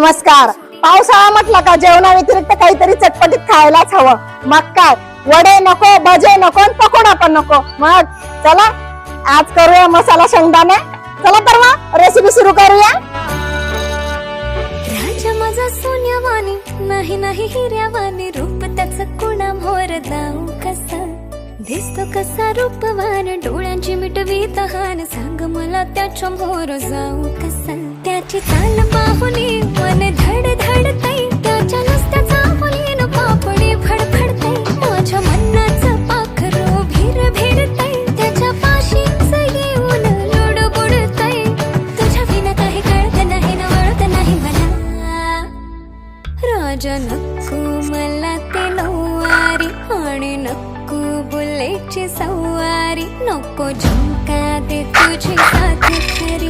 नमस्कार. पावसाळा म्हटलं का जेवणा व्यतिरिक्त काहीतरी चटपटीत खायलाच हवं. मग काय? वडे नको भजे नको आणि पकोडा पण नको. मग चला आज करूया मसाला शेंगदाणे. चला तर मग रेसिपी सुरू करूया. राजा माझा सोन्यावानी नाही नाही हिऱ्यावानी रूप त्याच कुणा मोर जाऊ कसा? दिसतो कसा रूपवान डोळ्यांची मिटवी तहान सांग मला त्याच्या मोर जाऊ कसा? त्याची चाल पाहुली मन धड धडतय त्याच्या नुसत्या चाहुलीन पापडी फडफडतय माझ्या मनाचं पाखरू भीर भिरतय त्याच्या पाशीच येऊन लोड बुडतय तुझ्या विना काही कळत नाही न वळत नाही मला. राजा नको मला ते नऊवारी आणि नको बुलेटची सवारी नको झुंका दे तुझी साथ खरी.